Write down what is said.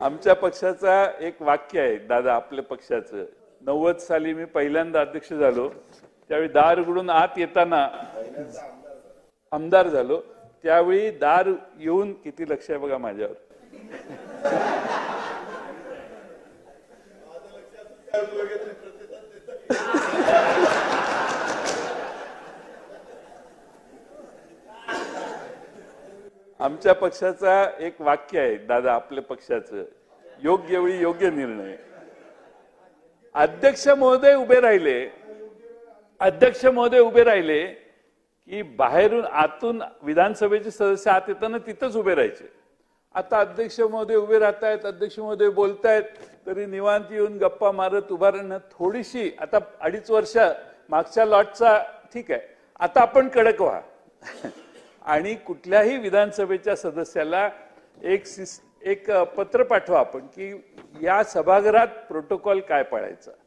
आमच्या पक्षाचा एक वाक्य आहे दादा आपल्या पक्षाचं. नव्वद साली मी पहिल्यांदा अध्यक्ष झालो. त्यावेळी दार उघडून आत येताना आमदार झालो. त्यावेळी दार येऊन किती लक्ष आहे बघा माझ्यावर. आमच्या पक्षाचा एक वाक्य आहे दादा आपल्या पक्षाचं. योग्य वेळी योग्य निर्णय. अध्यक्ष महोदय उभे राहिले. अध्यक्ष महोदय उभे राहिले की बाहेरून आतून विधानसभेचे सदस्य आत येताना तिथंच उभे राहायचे. आता अध्यक्ष महोदय उभे राहत आहेत अध्यक्ष महोदय बोलतायत तरी निवांत येऊन गप्पा मारत उभा राहणं थोडीशी आता अडीच वर्ष मागच्या लॉटचा ठीक आहे. आता आपण कडक व्हा. आणि कुठल्याही विधानसभेच्या सदस्याला एक सिस एक पत्र पाठवा आपण की या सभागृहात प्रोटोकॉल काय पाळायचा.